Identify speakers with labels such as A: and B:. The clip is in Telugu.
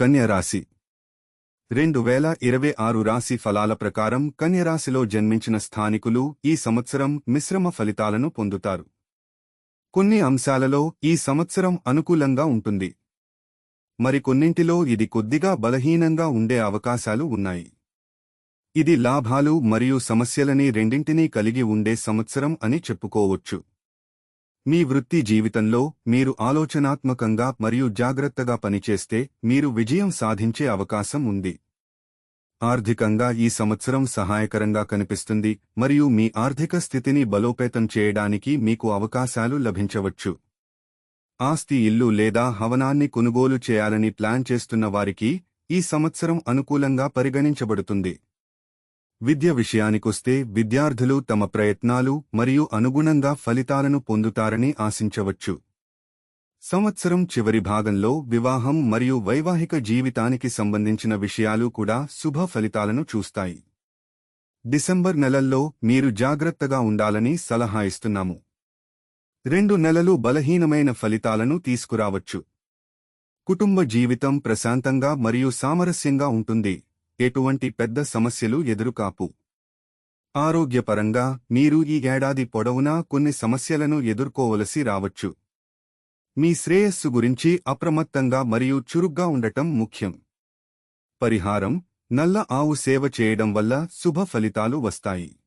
A: కన్యరాశి. రెండు వేల ఇరవై ఆరు రాశి ఫలాల ప్రకారం కన్యరాశిలో జన్మించిన స్థానికులు ఈ సంవత్సరం మిశ్రమ ఫలితాలను పొందుతారు. కొన్ని అంశాలలో ఈ సంవత్సరం అనుకూలంగా ఉంటుంది. మరికొన్నింటిలో ఇది కొద్దిగా బలహీనంగా ఉండే అవకాశాలు ఉన్నాయి. ఇది లాభాలు మరియు సమస్యలని రెండింటినీ కలిగి ఉండే సంవత్సరం అని చెప్పుకోవచ్చు. మీ వృత్తి జీవితంలో మీరు ఆలోచనాత్మకంగా మరియు జాగ్రత్తగా పనిచేస్తే మీరు విజయం సాధించే అవకాశం ఉంది. ఆర్థికంగా ఈ సంవత్సరం సహాయకరంగా కనిపిస్తుంది మరియు మీ ఆర్థిక స్థితిని బలోపేతం చేయడానికి మీకు అవకాశాలు లభించవచ్చు. ఆస్తి ఇల్లు లేదా హవనాన్ని కొనుగోలు చేయాలని ప్లాన్ చేస్తున్న వారికి ఈ సంవత్సరం అనుకూలంగా పరిగణించబడుతుంది. విద్య విషయానికొస్తే విద్యార్థులు తమ ప్రయత్నాలు మరియు అనుగుణంగా ఫలితాలను పొందుతారని ఆశించవచ్చు. సంవత్సరం చివరి భాగంలో వివాహం మరియు వైవాహిక జీవితానికి సంబంధించిన విషయాలు కూడా శుభ ఫలితాలను చూస్తాయి. డిసెంబర్ నెలల్లో మీరు జాగ్రత్తగా ఉండాలని సలహా ఇస్తున్నాము. రెండు నెలలు బలహీనమైన ఫలితాలను తీసుకురావచ్చు. కుటుంబ జీవితం ప్రశాంతంగా మరియు సామరస్యంగా ఉంటుంది. ఎటువంటి పెద్ద సమస్యలు ఎదురుకాపు. ఆరోగ్యపరంగా మీరు ఈ ఏడాది పొడవునా కొన్ని సమస్యలను ఎదుర్కోవలసి రావచ్చు. మీ శ్రేయస్సు గురించి అప్రమత్తంగా మరియు చురుగ్గా ఉండటం ముఖ్యం. పరిహారం నల్ల ఆవు సేవ చేయడం వల్ల శుభ ఫలితాలు వస్తాయి.